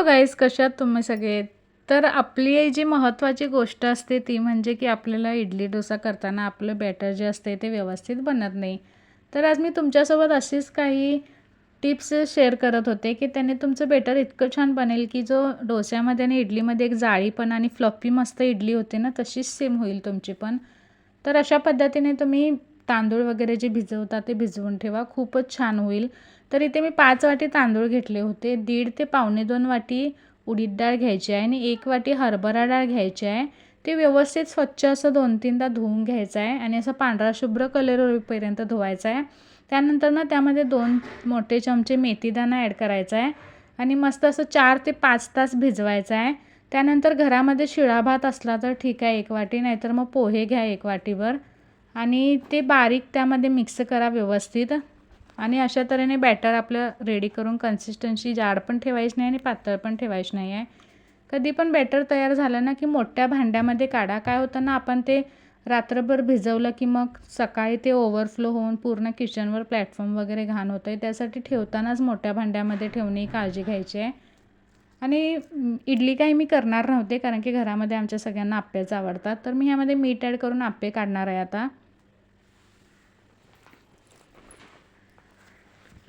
Hello guys कशात तुम्ही सगळे? तर आपली जी महत्त्वाची गोष्ट असते ती म्हणजे की आपल्याला इडली डोसा करताना आपलं बॅटर जे असते ते व्यवस्थित बनत नाही. तर आज मी तुमच्यासोबत अशीच काही टिप्स शेअर करत होते की त्याने तुमचं बेटर इतकं छान बनेल की जो डोस्यामध्ये आणि इडलीमध्ये एक जाळी पण आणि फ्लफी मस्त इडली होते ना तशीच सेम होईल तुमची पण. तर अशा पद्धतीने तुम्ही तांदूळ वगैरे जे भिजवता ते भिजवून ठेवा. खूपच छान होईल. तर इथे मी पाच वाटी तांदूळ घेतले होते. दीड ते पावणे दोन वाटी उडीद डाळ घ्यायची आहे आणि एक वाटी हरभरा डाळ घ्यायची आहे. ते व्यवस्थित स्वच्छ असं दोन तीनदा धुवून घ्यायचं आहे आणि असं पांढरा शुभ्र कलर होईपर्यंत धुवायचा आहे. त्यानंतर ना त्यामध्ये दोन मोठे चमचे मेथीदाणा ॲड करायचा आहे आणि मस्त असं चार ते पाच तास भिजवायचं आहे. त्यानंतर घरामध्ये शिळा भात असला तर ठीक आहे एक वाटी नाहीतर मग पोहे घ्या एक वाटीवर. आणि ते बारीक त्यामध्ये मिक्स करा व्यवस्थित. आणि अशा तऱ्हेने बॅटर आपलं रेडी करून कन्सिस्टन्सी जाड पण ठेवायची नाही आणि पातळ पण ठेवायची नाही आहे. कधी पण बॅटर तयार झालं ना की मोठ्या भांड्यामध्ये काढा. काय होतं ना आपण ते रात्रभर भिजवलं की मग सकाळी ते ओव्हरफ्लो होऊन पूर्ण किचनवर प्लॅटफॉर्म वगैरे घाण होतं आहे त्यासाठी ठेवतानाच मोठ्या भांड्यामध्ये ठेवणे काळजी घ्यायची आहे. आणि इडली काही मी करणार नव्हते कारण की घरामध्ये आमच्या सगळ्यांना आप्पेच आवडतात. तर मी ह्यामध्ये मीठ ॲड करून आप्पे काढणार आहे आता.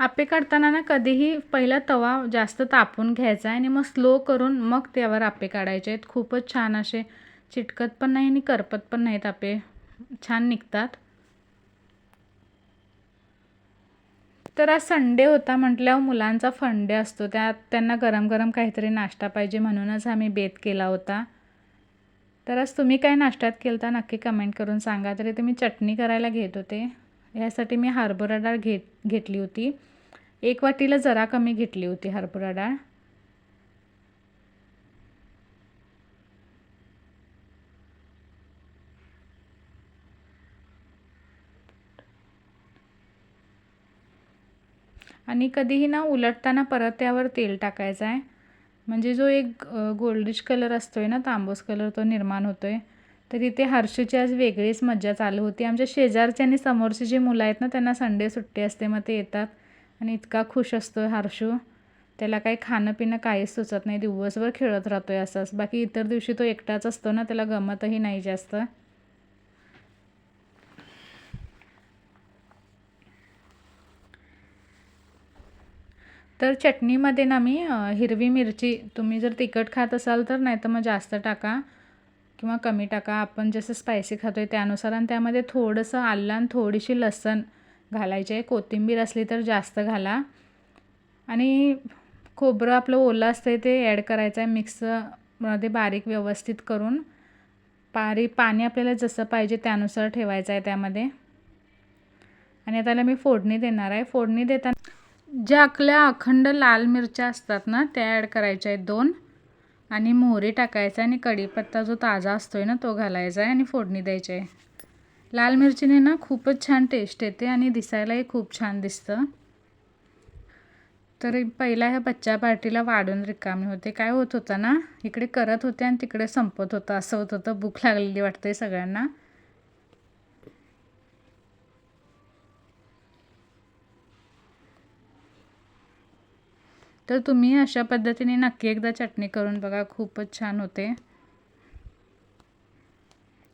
आप्पे काढताना ना कधीही पहिला तवा जास्त तापून घ्यायचा आहे आणि मग स्लो करून मग त्यावर आप्पे काढायचे आहेत. खूपच छान असे चिटकत पण नाही आणि करपत पण नाहीत आप्पे. छान निघतात. तर आज संडे होता म्हटल्यावर मुलांचा फंडे असतो. त्यात त्यांना गरम गरम काहीतरी नाश्ता पाहिजे म्हणूनच आम्ही बेत केला होता. तर आज तुम्ही काय नाश्त्यात केलता नक्की कमेंट करून सांगा. तरी तुम्ही चटणी करायला घेत होते. यासाठी मी हरभरा डाळ घेत घेतली होती. एक वाटीला जरा कमी घेतली होती हरभरा डाळ. आणि कधीही ना उलटताना परत त्यावर तेल टाकायचं आहे. म्हणजे जो एक गोल्डिश कलर असतो आहे ना तांबूस कलर तो निर्माण होतो आहे तर इथे हर्षूची आज वेगळीच मज्जा चालू होती. आमच्या शेजारचे आणि समोरचे जे मुलं आहेत ना त्यांना संडे सुट्टी असते मग ते येतात. आणि इतका खुश असतो हर्षू. त्याला काही खाणं पिणं काहीच सुचत नाही. दिवसभर खेळत राहतो आहे असंच. बाकी इतर दिवशी तो एकटाच असतो ना त्याला गमतही नाही जास्त. तर चटणीमध्ये ना मी हिरवी मिरची तुम्ही जर तिखट खात असाल तर नाही तर मग जास्त टाका किंवा कमी टाका. आपण जसं स्पायसी खातो आहे त्यानुसार आणि त्यामध्ये थोडंसं आलं आणि थोडीशी लसण घालायची. आहे कोथिंबीर असली तर जास्त घाला. आणि खोबरं आपलं ओलं असतं ते ॲड करायचं आहे मिक्समध्ये बारीक व्यवस्थित करून. पारी पाणी आपल्याला जसं पाहिजे त्यानुसार ठेवायचं आहे त्यामध्ये. आणि आता मी फोडणी देणार आहे. फोडणी देताना ज्या आपल्या अखंड लाल मिरच्या असतात ना त्या ॲड करायच्या आहेत दोन. आणि मोहरी टाकायचा आणि कढीपत्ता जो ताजा असतो आहे ना तो घालायचा आहे आणि फोडणी द्यायची आहे लाल मिरचीने ना खूपच छान टेस्ट येते आणि दिसायलाही खूप छान दिसतं. तर पहिला ह्या बच्चा पार्टीला वाढून रिकामी होते. काय होत होतं ना इकडे करत होते आणि तिकडे संपत होतं. असं होत होतं. भूक लागलेली वाटते सगळ्यांना. तर तुम्ही अशा पद्धतीने नक्की एकदा चटणी करून बघा. खूपच छान होते.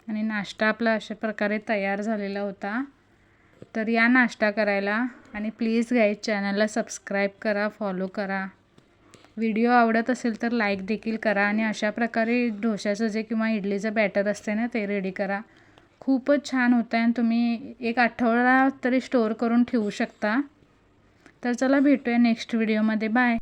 आणि नाश्ता आपला अशा प्रकारे तयार झालेला होता. तर या नाश्ता करायला आणि प्लीज गाईज चॅनलला सबस्क्राईब करा फॉलो करा. व्हिडिओ आवडत असेल तर लाईक देखील करा आणि अशा प्रकारे डोशाचं जे किंवा इडलीचं बॅटर असते ना ते रेडी करा. खूपच छान होतं आहे आणि तुम्ही एक आठवडा तरी स्टोअर करून ठेवू शकता. तर चला भेटूया नेक्स्ट व्हिडिओमध्ये बाय